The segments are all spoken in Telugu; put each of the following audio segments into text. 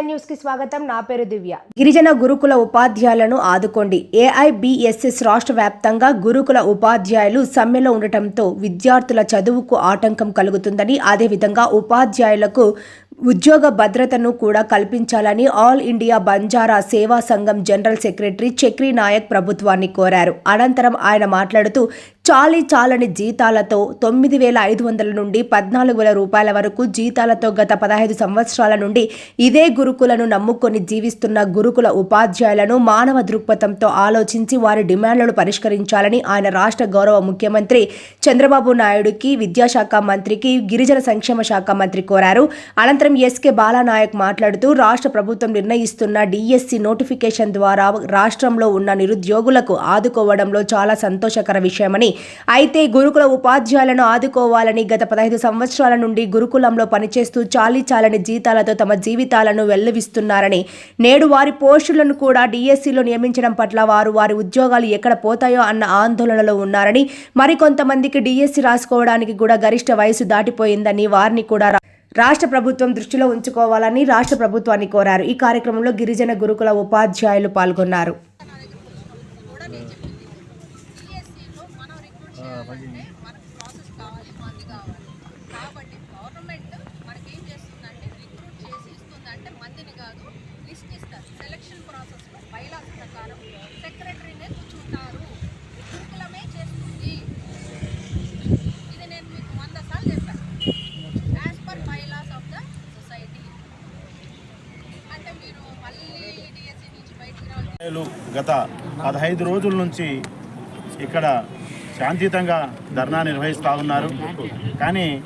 నైన్ న్యూస్కి స్వాగతం. నా పేరు దివ్య. గిరిజన గురుకుల ఉపాధ్యాయులను ఆదుకోండి. ఏఐబిఎస్ఎస్ రాష్ట్ర వ్యాప్తంగా గురుకుల ఉపాధ్యాయులు సమ్మెలో ఉండటంతో విద్యార్థుల చదువుకు ఆటంకం కలుగుతుందని అదేవిధంగా ఉపాధ్యాయులకు ఉద్యోగ భద్రతను కూడా కల్పించాలని ఆల్ ఇండియా బంజారా సేవా సంఘం జనరల్ సెక్రటరీ చక్రీ నాయక్ ప్రభుత్వాన్ని కోరారు. అనంతరం ఆయన మాట్లాడుతూ చాలీ చాలని జీతాలతో తొమ్మిది వేల ఐదు వందల నుండి పద్నాలుగు వేల రూపాయల వరకు జీతాలతో గత పదహైదు సంవత్సరాల నుండి ఇదే గురుకులను నమ్ముకొని జీవిస్తున్న గురుకుల ఉపాధ్యాయులను మానవ దృక్పథంతో ఆలోచించి వారి డిమాండ్లను పరిష్కరించాలని ఆయన రాష్ట్ర గౌరవ ముఖ్యమంత్రి చంద్రబాబు నాయుడుకి విద్యాశాఖ మంత్రికి గిరిజన సంక్షేమ శాఖ మంత్రి కోరారు. అనంతరం ఎస్కే బాలానాయక్ మాట్లాడుతూ రాష్ట్ర ప్రభుత్వం నిర్ణయిస్తున్న డిఎస్సి నోటిఫికేషన్ ద్వారా రాష్ట్రంలో ఉన్న నిరుద్యోగులకు ఆదుకోవడంలో చాలా సంతోషకర విషయమని అయితే గురుకుల ఉపాధ్యాయులను ఆదుకోవాలని గత పదహైదు సంవత్సరాల నుండి గురుకులంలో పనిచేస్తూ చాలీ చాలని జీతాలతో తమ జీవితాలను వెల్లవిస్తున్నారని నేడు వారి పోస్టులను కూడా డిఎస్సిలో నియమించడం పట్ల వారు వారి ఉద్యోగాలు ఎక్కడ పోతాయో అన్న ఆందోళనలో ఉన్నారని మరికొంతమందికి డిఎస్సి రాసుకోవడానికి కూడా గరిష్ట వయసు దాటిపోయిందని వారిని కూడా రా- రాష్ట్ర ప్రభుత్వం దృష్టిలో ఉంచుకోవాలని రాష్ట్ర ప్రభుత్వాన్ని కోరారు. ఈ కార్యక్రమంలో గిరిజన గురుకుల ఉపాధ్యాయులు పాల్గొన్నారు కూడా నేను చెప్పింది సిఎస్సిలో మనం చేయాలంటే మనకు ప్రాసెస్ కావాలి మంది కావాలి. కాబట్టి గవర్నమెంట్ మనకి ఏం చేస్తుందంటే రిక్రూట్ చేసి ఇస్తుందంటే మందిని కాదు లిస్ట్ ఇస్తారు. సెలక్షన్ ప్రాసెస్లో బైలాస్ ప్రకారం సెక్రటరీనే కూర్చుంటారు. గురుకులమే చేస్తుంది. ఇది నేను మీకు వంద సార్లు చెప్పాను. As per bylaws of the society అంటే మీరు మళ్ళీ డిఎస్సి నుంచి బయటికి రావాలి. గత పదహైదు రోజుల నుంచి ఇక్కడ శాంతియుతంగా ధర్నా నిర్వహిస్తూ ఉన్నారు. కానీ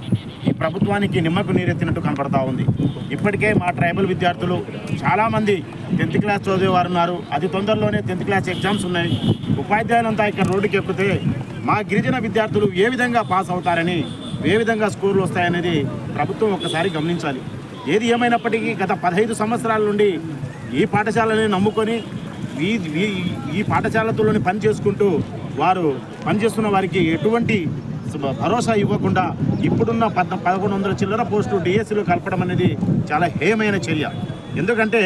ఈ ప్రభుత్వానికి నిమ్మకు నీరెత్తినట్టు కనపడతా ఉంది. ఇప్పటికే మా ట్రైబల్ విద్యార్థులు చాలామంది టెన్త్ క్లాస్ చదివేవారు ఉన్నారు. అది తొందరలోనే టెన్త్ క్లాస్ ఎగ్జామ్స్ ఉన్నాయి. ఉపాధ్యాయులంతా ఇక్కడ రోడ్డుకి ఎక్కితే మా గిరిజన విద్యార్థులు ఏ విధంగా పాస్ అవుతారని ఏ విధంగా స్కోర్లు వస్తాయనేది ప్రభుత్వం ఒక్కసారి గమనించాలి. ఏది ఏమైనప్పటికీ గత పదహైదు సంవత్సరాల నుండి ఈ పాఠశాలని నమ్ముకొని ఈ ఈ- ఈ పని చేసుకుంటూ వారు పనిచేస్తున్న వారికి ఎటువంటి భరోసా ఇవ్వకుండా ఇప్పుడున్న పద్ పదకొండు వందల చిల్లర పోస్టు డిఎస్సీలు కలపడం అనేది చాలా హేయమైన చర్య. ఎందుకంటే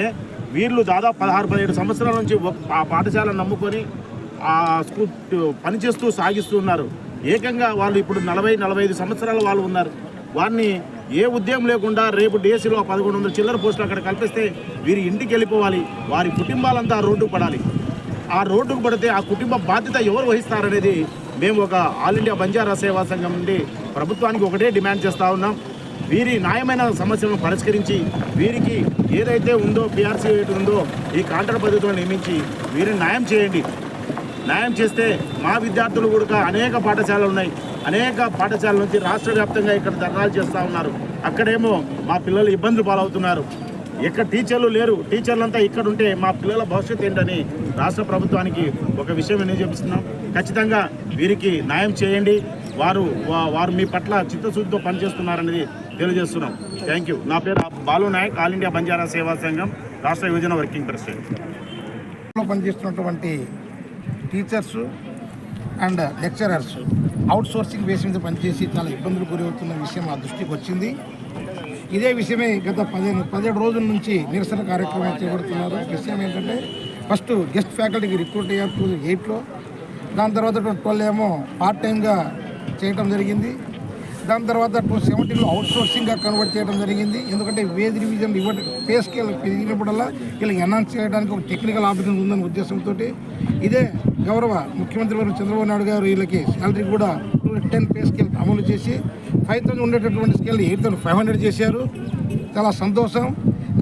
వీళ్ళు దాదాపు పదహారు పదిహేడు సంవత్సరాల నుంచి ఆ పాఠశాలను నమ్ముకొని ఆ స్కూల్ పనిచేస్తూ సాగిస్తూ ఉన్నారు. ఏకంగా వాళ్ళు ఇప్పుడు నలభై నలభై ఐదు సంవత్సరాల వాళ్ళు ఉన్నారు. వారిని ఏ ఉద్యమం లేకుండా రేపు డిఎస్సిలో పదకొండు వందల చిల్లర పోస్టులు అక్కడ కల్పిస్తే వీరి ఇంటికి వెళ్ళిపోవాలి. వారి కుటుంబాలంతా రోడ్డు పడాలి. ఆ రోడ్డుకు పడితే ఆ కుటుంబ బాధ్యత ఎవరు వహిస్తారనేది మేము ఒక ఆల్ ఇండియా బంజారా సేవా సంఘం నుండి ప్రభుత్వానికి ఒకటే డిమాండ్ చేస్తూ ఉన్నాం. వీరి న్యాయమైన సమస్యలను పరిష్కరించి వీరికి ఏదైతే ఉందో పిఆర్సీ ఉందో ఈ కాంట్రాక్ట్ పద్ధతిలో నియమించి వీరిని న్యాయం చేయండి. న్యాయం చేస్తే మా విద్యార్థులు కూడా అనేక పాఠశాలలు ఉన్నాయి. అనేక పాఠశాలల నుంచి రాష్ట్ర వ్యాప్తంగా ఇక్కడ ధర్నాలు చేస్తూ ఉన్నారు. అక్కడేమో మా పిల్లలు ఇబ్బందులు పాలవుతున్నారు. ఎక్కడ టీచర్లు లేరు. టీచర్లంతా ఇక్కడ ఉంటే మా పిల్లల భవిష్యత్తు ఏంటని రాష్ట్ర ప్రభుత్వానికి ఒక విషయం నేను చెప్తున్నాం ఖచ్చితంగా వీరికి న్యాయం చేయండి. వారు వారు మీ పట్ల చిత్తశుద్ధితో పనిచేస్తున్నారనేది తెలియజేస్తున్నాం. Thank you. నా పేరు బాలు నాయక్ ఆల్ ఇండియా బంజారా సేవా సంఘం రాష్ట్ర యువజన వర్కింగ్ ప్రెసిడెంట్. పనిచేస్తున్నటువంటి teachers and lecturers outsourcing base మీద పనిచేసి చాలా ఇబ్బందులు గురవుతున్న విషయం మా దృష్టికి వచ్చింది. ఇదే విషయమే గత పదిహేను పదిహేడు రోజుల నుంచి నిరసన కార్యక్రమాలు చేపడుతున్నారు. విషయం ఏంటంటే ఫస్ట్ గెస్ట్ ఫ్యాకల్టీకి రిక్రూట్ అయ్యారు టూ ఎయిట్లో. దాని తర్వాత ట్వెల్వ్ ఏమో పార్ట్ టైంగా చేయటం జరిగింది. దాని తర్వాత టూ సెవెంటీలో అవుట్ సోర్సింగ్గా కన్వర్ట్ చేయడం జరిగింది. ఎందుకంటే వేజ్ రివిజన్ ఇవ్వడం పే స్కేల్ పెరిగినప్పుడల్లా వీళ్ళకి ఎన్హాన్స్ చేయడానికి ఒక టెక్నికల్ ఆప్షన్ ఉందనే ఉద్దేశంతో ఇదే గౌరవ ముఖ్యమంత్రి గారు చంద్రబాబు నాయుడు గారు వీళ్ళకి శాలరీ కూడా టూ టెన్ పే స్కేల్ అమలు చేసి ఫైవ్ థౌసండ్ ఉండేటటువంటి scale eight thousand five hundred చేశారు. చాలా సంతోషం.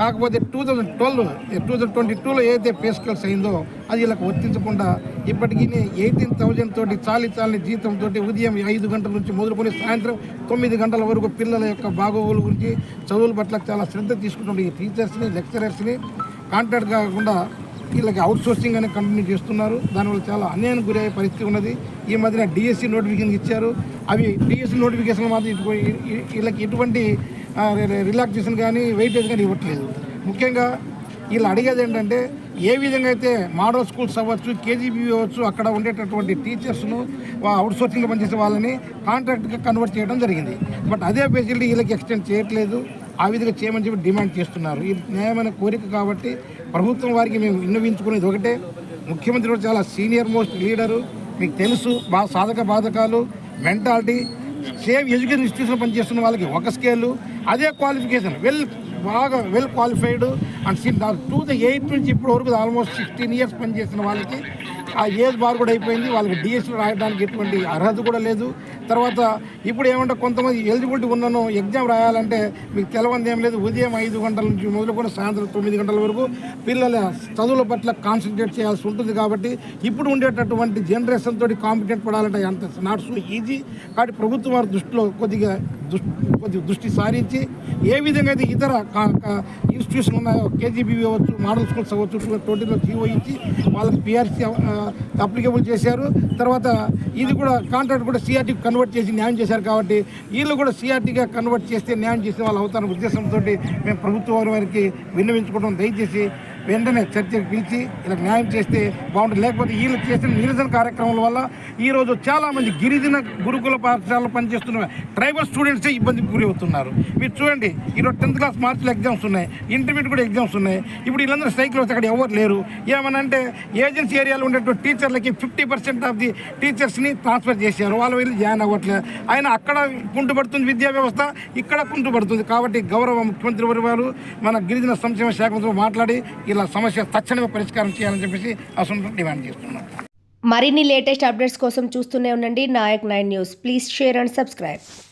కాకపోతే two thousand twelve two thousand twenty టూలో ఏదైతే పే స్కేల్స్ అయిందో అది వీళ్ళకి వర్తించకుండా ఇప్పటికీ ఎయిటీన్ థౌజండ్ తోటి చాలి చాలని జీతంతో ఉదయం ఐదు గంటల నుంచి మొదలుకొని సాయంత్రం తొమ్మిది గంటల వరకు పిల్లల యొక్క బాగోగుల గురించి చదువుల పట్ల చాలా శ్రద్ధ తీసుకుంటున్న ఈ టీచర్స్ని లెక్చరర్స్ని. కాంట్రాక్ట్ కాకుండా వీళ్ళకి అవుట్ సోర్సింగ్ అనే కంటిన్యూ చేస్తున్నారు. దానివల్ల చాలా అన్యాయం గురయ్యే పరిస్థితి ఉన్నది. ఈ మధ్యన డిఎస్సి నోటిఫికేషన్ ఇచ్చారు. అవి డిఎస్సి నోటిఫికేషన్ మాత్రం ఇటు వీళ్ళకి ఎటువంటి రిలాక్సేషన్ కానీ వెయిటేజ్ కానీ ఇవ్వట్లేదు. ముఖ్యంగా వీళ్ళు అడిగేది ఏంటంటే ఏ విధంగా అయితే మోడల్ స్కూల్స్ అవ్వచ్చు కేజీబీ అవ్వచ్చు అక్కడ ఉండేటటువంటి టీచర్స్ను అవుట్ సోర్సింగ్లో పనిచేసే వాళ్ళని కాంట్రాక్ట్గా కన్వర్ట్ చేయడం జరిగింది. బట్ అదే ఫెసిలిటీ వీళ్ళకి ఎక్స్టెండ్ చేయట్లేదు. ఆ విధంగా చేయమని చెప్పి డిమాండ్ చేస్తున్నారు. ఇది న్యాయమైన కోరిక కాబట్టి ప్రభుత్వం వారికి మేము విన్నవించుకునేది ఒకటే. ముఖ్యమంత్రి కూడా చాలా సీనియర్ మోస్ట్ లీడరు. మీకు తెలుసు బాగా సాధక బాధకాలు మెంటాలిటీ. సేమ్ ఎడ్యుకేషన్ ఇన్స్టిట్యూషన్ పనిచేస్తున్న వాళ్ళకి ఒక స్కేలు అదే క్వాలిఫికేషన్. వెల్ బాగా well qualified and two the eight నుంచి ఇప్పటి వరకు ఆల్మోస్ట్ సిక్స్టీన్ ఇయర్స్ పనిచేసిన వాళ్ళకి ఆ ఏజ్ బార్ కూడా అయిపోయింది. వాళ్ళకి డిఎస్సీ రాయడానికి ఎటువంటి అర్హత కూడా లేదు. తర్వాత ఇప్పుడు ఏమంటే కొంతమంది ఎలిజిబిలిటీ ఉన్నాను ఎగ్జామ్ రాయాలంటే మీకు తెలవంది ఏం లేదు ఉదయం ఐదు గంటల నుంచి మొదలుకొని సాయంత్రం తొమ్మిది గంటల వరకు పిల్లల చదువుల పట్ల కాన్సన్ట్రేట్ చేయాల్సి ఉంటుంది కాబట్టి ఇప్పుడు ఉండేటటువంటి జనరేషన్ తోటి కాంపిటెంట్ పడాలంటే అంత నాట్ సో ఈజీ కాబట్టి ప్రభుత్వం వారి దృష్టిలో కొద్దిగా దృష్టి కొద్దిగా దృష్టి సారించి ఏ విధంగా అయితే ఇతర ఇన్స్టిట్యూషన్ ఉన్నాయో కేజీబీవీ అవ్వచ్చు మోడల్ స్కూల్స్ అవ్వచ్చు టోటీలో జీవో ఇచ్చి వాళ్ళకి పిఆర్సీ అప్లికేబుల్ చేశారు. తర్వాత ఇది కూడా కాంట్రాక్ట్ కూడా సిఆర్టీ కన్వర్ట్ చేసి న్యాయం చేశారు కాబట్టి వీళ్ళు కూడా సిఆర్టీగా కన్వర్ట్ చేస్తే న్యాయం చేసే వాళ్ళు అవుతారన్న ఉద్దేశంతో మేము ప్రభుత్వం వారికి విన్నవించుకోవడం దయచేసి వెంటనే చర్చకు పిలిచి ఇలా న్యాయం చేస్తే బాగుంటుంది. లేకపోతే వీళ్ళు చేసిన నిరసన కార్యక్రమాల వల్ల ఈరోజు చాలామంది గిరిజన గురుకుల పాఠశాలలో పనిచేస్తున్న ట్రైబల్ స్టూడెంట్సే ఇబ్బందికి గురి అవుతున్నారు. మీరు చూడండి ఈరోజు టెన్త్ క్లాస్ మార్చిలో ఎగ్జామ్స్ ఉన్నాయి ఇంటర్మీడియట్ కూడా ఎగ్జామ్స్ ఉన్నాయి. ఇప్పుడు వీళ్ళందరూ స్ట్రైక్లో వస్తే అక్కడ ఎవరు లేరు. ఏమనంటే ఏజెన్సీ ఏరియాలో ఉండేటువంటి టీచర్లకి ఫిఫ్టీ పర్సెంట్ ఆఫ్ ది టీచర్స్ని ట్రాన్స్ఫర్ చేశారు. వాళ్ళు వెళ్ళి జాయిన్ అవ్వట్లేదు. ఆయన అక్కడ కుంటుపడుతుంది విద్యా వ్యవస్థ ఇక్కడ కుంటుపడుతుంది. కాబట్టి గౌరవ ముఖ్యమంత్రి వారి వారు మన గిరిజన సంక్షేమ శాఖతో మాట్లాడి ఇలా సమస్య తక్షణమే పరిష్కారం చేయాలని చెప్పేసి అసలు డిమాండ్ చేస్తున్నాం. మరిన్ని లేటెస్ట్ అప్డేట్స్ కోసం చూస్తూనే ఉండండి. Nayak nine news. Please share and subscribe.